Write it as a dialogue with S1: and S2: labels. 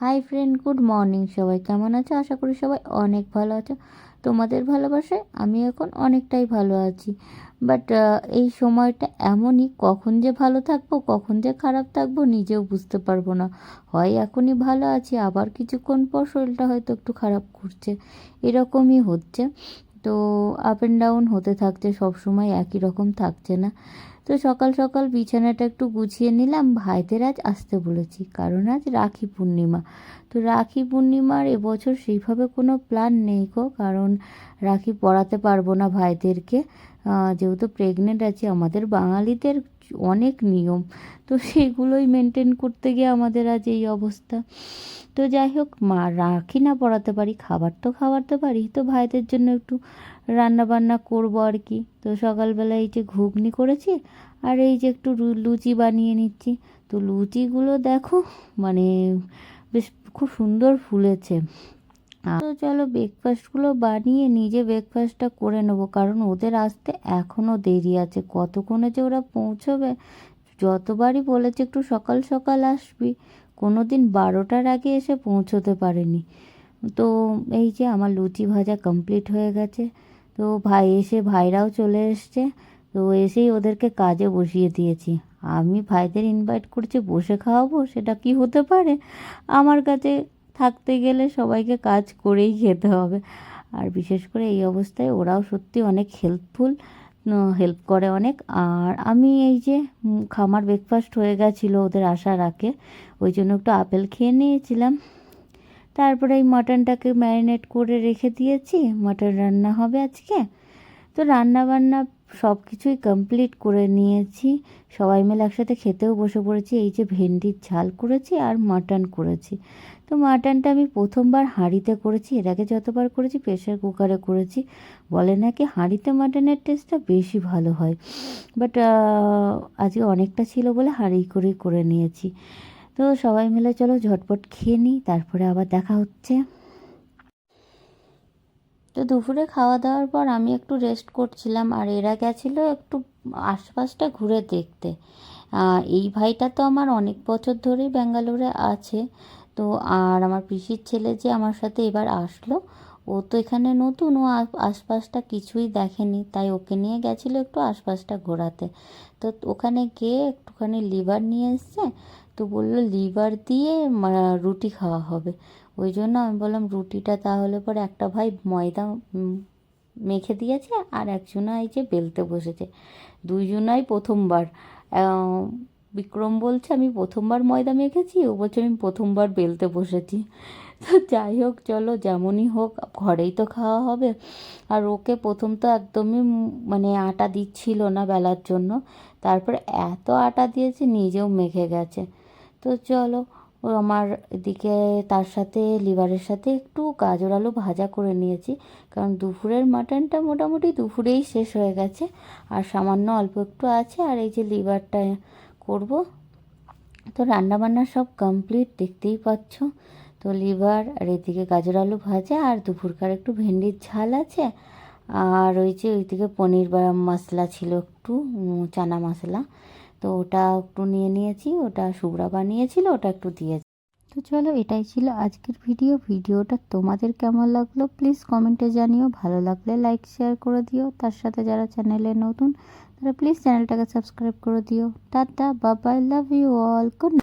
S1: Hi friend good morning সবাই কেমন আছো? আশা করি সবাই অনেক ভালো আছো। তোমাদের ভালোবাসায় আমি এখন অনেকটাই ভালো আছি। বাট এই সময়টা এমনই, কখন যে ভালো থাকব, কখন যে খারাপ থাকব, নিজেও বুঝতে পারব না। হয় এখনই ভালো আছি, আবার কিছুক্ষণ পর শরীরটা হয়তো একটু খারাপ করছে। এরকমই হচ্ছে। তো আপ অ্যান্ড ডাউন হতে থাকছে সব সময় একই রকম থাকছে না। তো সকাল সকাল বিছানাটা একটু গুছিয়ে নিলাম। ভাইদের আজ আসতে বলেছি, কারণ আজ রাখি পূর্ণিমা। তো রাখি পূর্ণিমার এবছর সেইভাবে কোনো প্ল্যান নেই গো, কারণ রাখি পরাতে পারব না ভাইদেরকে। যেহেতু প্রেগনেন্ট আছি, আমাদের বাঙালিদের অনেক নিয়ম। তো সেগুলোই মেনটেন করতে গিয়ে আমাদের আজ এই অবস্থা। তো যাই হোক, মা রাখি না পড়াতে পারি, খাবার তো খাওয়াতে পারি। তো ভাইদের জন্য একটু রান্না বান্না করব আর কি। তো সকালবেলা এই যে ঘুগনি করেছি আর এই যে একটু লুচি বানিয়ে নিচ্ছি। তো লুচিগুলো দেখো মানে বেশ খুব সুন্দর ফুলেছে। তো চলো ব্রেকফাস্টগুলো বানিয়ে নিজে ব্রেকফাস্টটা করে নেব, কারণ ওদের আসতে এখনও দেরি আছে। কতক্ষণে যে ওরা পৌঁছবে? যতবারই বলেছে একটু সকাল সকাল আসবি কোনো দিন বারোটার আগে এসে পৌঁছতে পারেনি। তো এই যে আমার লুচি ভাজা কমপ্লিট হয়ে গেছে। তো ভাই এসে ভাইরাও চলে এসছে। তো এসেই ওদেরকে কাজে বসিয়ে দিয়েছি। আমি ভাইদের ইনভাইট করছি, বসে খাওয়াবো, সেটা কি হতে পারে? আমার কাছে থাকতে গেলে সবাইকে কাজ করেই খেতে হবে। আর বিশেষ করে এই অবস্থায় ওরাও সত্যি অনেক হেল্পফুল হেল্প করে অনেক। আর আমি এই যে খামার ব্রেকফাস্ট হয়ে গেছিল ওদের আসার আগে, ওই জন্য একটু আপেল খেয়ে নিয়েছিলাম। তারপরে এই মাটনটাকে ম্যারিনেট করে রেখে দিয়েছি। মাটন রান্না হবে আজকে। তো রান্না বান্না সব কিছুই কমপ্লিট করে নিয়েছি। সবাই মিলে একসাথে খেতেও বসে পড়েছি। এই যে ভেন্ডির ঝাল করেছি আর মাটন করেছি। তো মাটনটা আমি প্রথমবার হাঁড়িতে করেছি। এর আগে যতবার করেছি প্রেশার কুকারে করেছি। বলে নাকি হাঁড়িতে মাটনের টেস্টটা বেশি ভালো হয়। বাট আজকে অনেকটা ছিল বলে হাঁড়ি করেই করে নিয়েছি। তো সবাই মিলে চলো ঝটপট খেয়ে নিই, তারপরে আবার দেখা হচ্ছে। তো দুপুরে খাওয়া দাওয়ার পর আমি একটু রেস্ট করছিলাম, আর এরা গেছিল একটু আশপাশটা ঘুরে দেখতে। এই ভাইটা তো আমার অনেক বছর ধরেই ব্যাঙ্গালোরে আছে। তো আর আমার পিসির ছেলে যে আমার সাথে এবার আসলো, ও তো এখানে নতুন, ও আশপাশটা কিছুই দেখেনি। তাই ওকে নিয়ে গেছিল একটু আশপাশটা ঘোরাতে। তো ওখানে গিয়ে একটুখানি লিভার নিয়ে এসছে তো বলল লিভার দিয়ে রুটি খাওয়া হবে। ওই জন্য আমি বললাম, রুটিটা তাহলে পরে একটা ভাই ময়দা মেখে দিয়েছে আর একজনা এই যে বেলতে বসেছে। দুইজনাই প্রথমবার। বিক্রম বলছে, আমি প্রথমবার ময়দা মেখেছি, ও বলছে, আমি প্রথমবার বেলতে বসেছি। তো যাই হোক, চলো, যেমনই হোক, ঘরেই তো খাওয়া হবে। আর ওকে প্রথম তো একদমই মানে আটা দিচ্ছিল না বেলার জন্য। তারপর এত আটা দিয়েছে, নিজেও মেখে গেছে। তো চলো, ও আমার এদিকে তার সাথে, লিভারের সাথে একটু গাজর আলু ভাজা করে নিয়েছি। কারণ দুপুরের মাটনটা মোটামুটি দুপুরেই শেষ হয়ে গেছে। আর সামান্য অল্প একটু আছে। আর এই যে লিভারটা করব, তো রান্নাবান্না সব কমপ্লিট, দেখতেই পাচ্ছ। তো লিভার আর এদিকে গাজর আলু ভাজা আর দুপুরকার একটু ভেন্ডির ঝাল আছে। আর ওই যে ওইদিকে পনির বা মশলা ছিল একটু চানা মশলা। তো ওটা একটু নিয়ে নিয়েছি, ওটা শুভ্রা বানিয়েছিল, ওটা একটু দিয়েছি। তো চলো এটাই ছিল আজকের ভিডিও। ভিডিওটা তোমাদের কেমন লাগল প্লিজ কমেন্টে জানিও। ভালো লাগলে লাইক, শেয়ার করে দিও। তার সাথে যারা চ্যানেলে নতুন, তারা প্লিজ চ্যানেলটাকে সাবস্ক্রাইব করে দিও। টাটা বাবাই লাভ ইউ অল, গুড